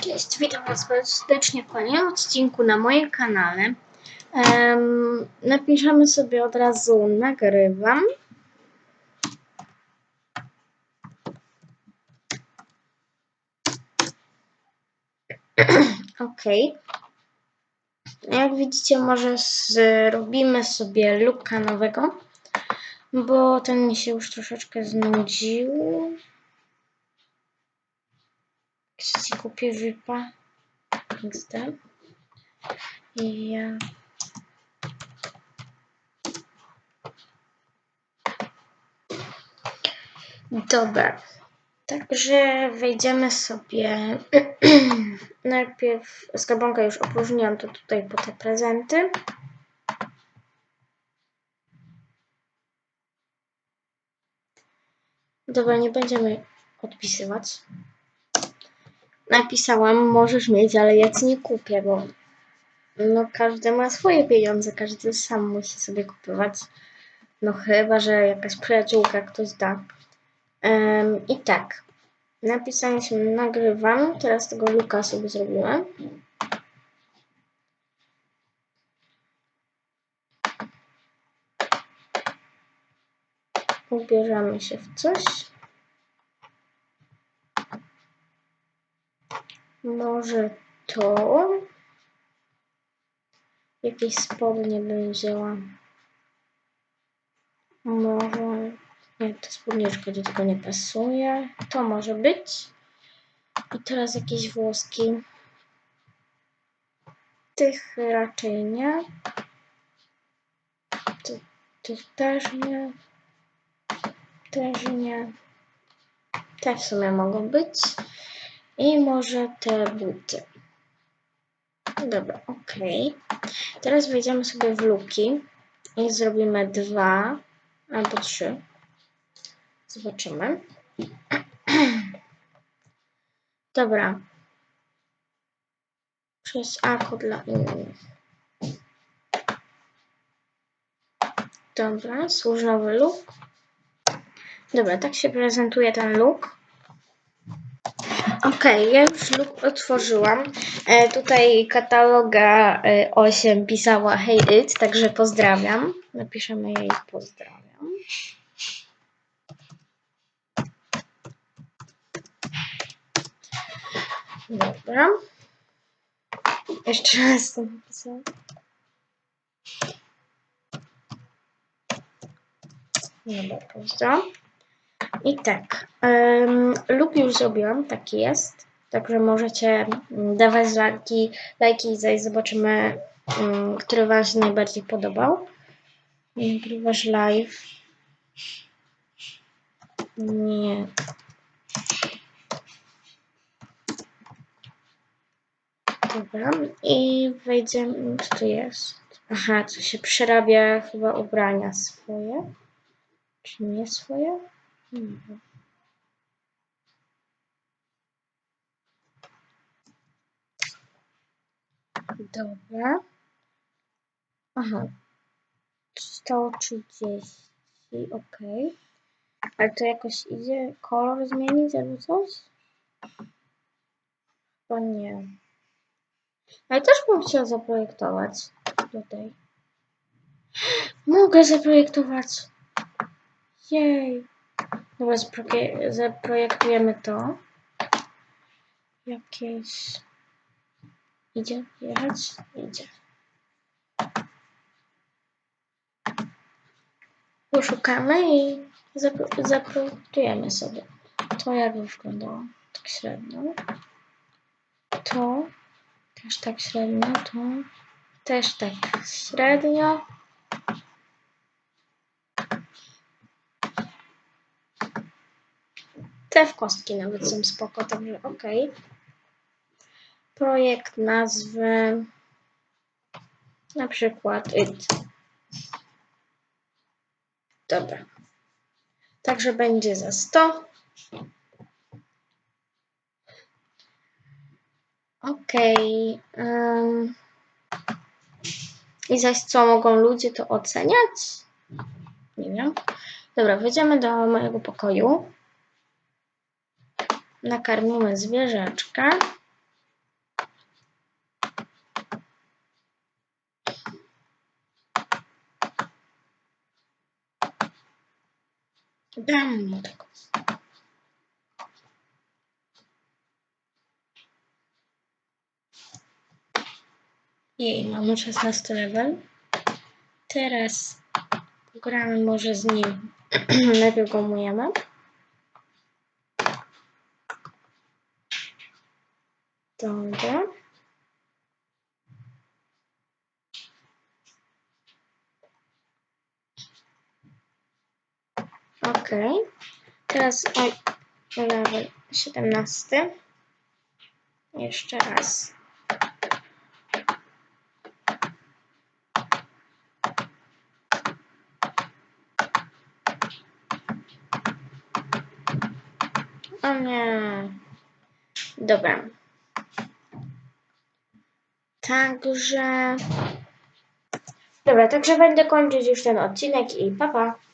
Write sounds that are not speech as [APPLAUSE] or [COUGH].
Cześć, witam Was bardzo serdecznie w kolejnym odcinku na moim kanale. Em, napiszemy sobie od razu nagrywam. [CLEARS THROAT] ok. Jak widzicie, może zrobimy sobie looka nowego, bo ten mi się już troszeczkę znudził. Trzeci kupię wypa. XD. I ja. Dobra. Także wejdziemy sobie. [CLEARS THROAT] Najpierw skarbonkę już opróżniłam, to tutaj po te prezenty. Dobra, nie będziemy odpisywać napisałam, możesz mieć, ale ja ci nie kupię, bo no każdy ma swoje pieniądze, każdy sam musi sobie kupować. No chyba, że jakaś przyjaciółka ktoś da. Um, I tak, napisaliśmy, nagrywam, teraz tego luka sobie zrobiłem. Ubierzemy się w coś. Może to? Jakieś spodnie bym wzięła. Może... Nie, ta spódniczka do tego nie pasuje. To może być. I teraz jakieś włoski. Tych raczej nie. Ty, tych też nie. Też nie. Te w sumie mogą być. I może te buty. Dobra, ok. Teraz wejdziemy sobie w luki i zrobimy dwa albo trzy. Zobaczymy. [CLEARS THROAT] Dobra. Przez ako dla innych. Dobra, służnowy look. Dobra, tak się prezentuje ten look. Okej, ja już luk otworzyłam. E, tutaj kataloga e, 8 pisała Hey It, także pozdrawiam. Napiszemy jej pozdrawiam. Dobra. Jeszcze raz to napisałam. Dobra, pozdro. I tak, um, lub już zrobiłam, taki jest. Także możecie mm, dawać lajki, lajki i zobaczymy, um, który Wam się najbardziej podobał. Nagrywasz live. Nie. Dobra, i wejdziemy, co tu jest? Aha, co się przerabia chyba ubrania swoje. Czy nie swoje? Mhm. Dobra. Aha. 130. Ok. Ale to jakoś idzie kolor zmienić albo coś? Chyba nie. Ale też bym chciał zaprojektować tutaj. Mogę zaprojektować. Jej. Dobra, zaprojektujemy to. Jakieś... Idzie? Jechać? Idzie. Poszukamy i zapro zaprojektujemy sobie. To jak wyglądało? Tak średnio. To też tak średnio. To też tak średnio. Te w kostki nawet są spoko, także ok. Projekt nazwy na przykład it. Dobra. Także będzie za 100. Ok. Um. I zaś co mogą ludzie to oceniać? Nie wiem. Dobra, wejdziemy do mojego pokoju nakarmiły zwierzaczka. Dam mu tak. Jej, mamy 16 level. Teraz gramy może z nim. [CLEARS THROAT] Najpierw go. Dobra. Okej. Teraz oj, level 17. Jeszcze raz. O nie. Dobra. Także. Dobra, także będę kończyć już ten odcinek i papa. Pa.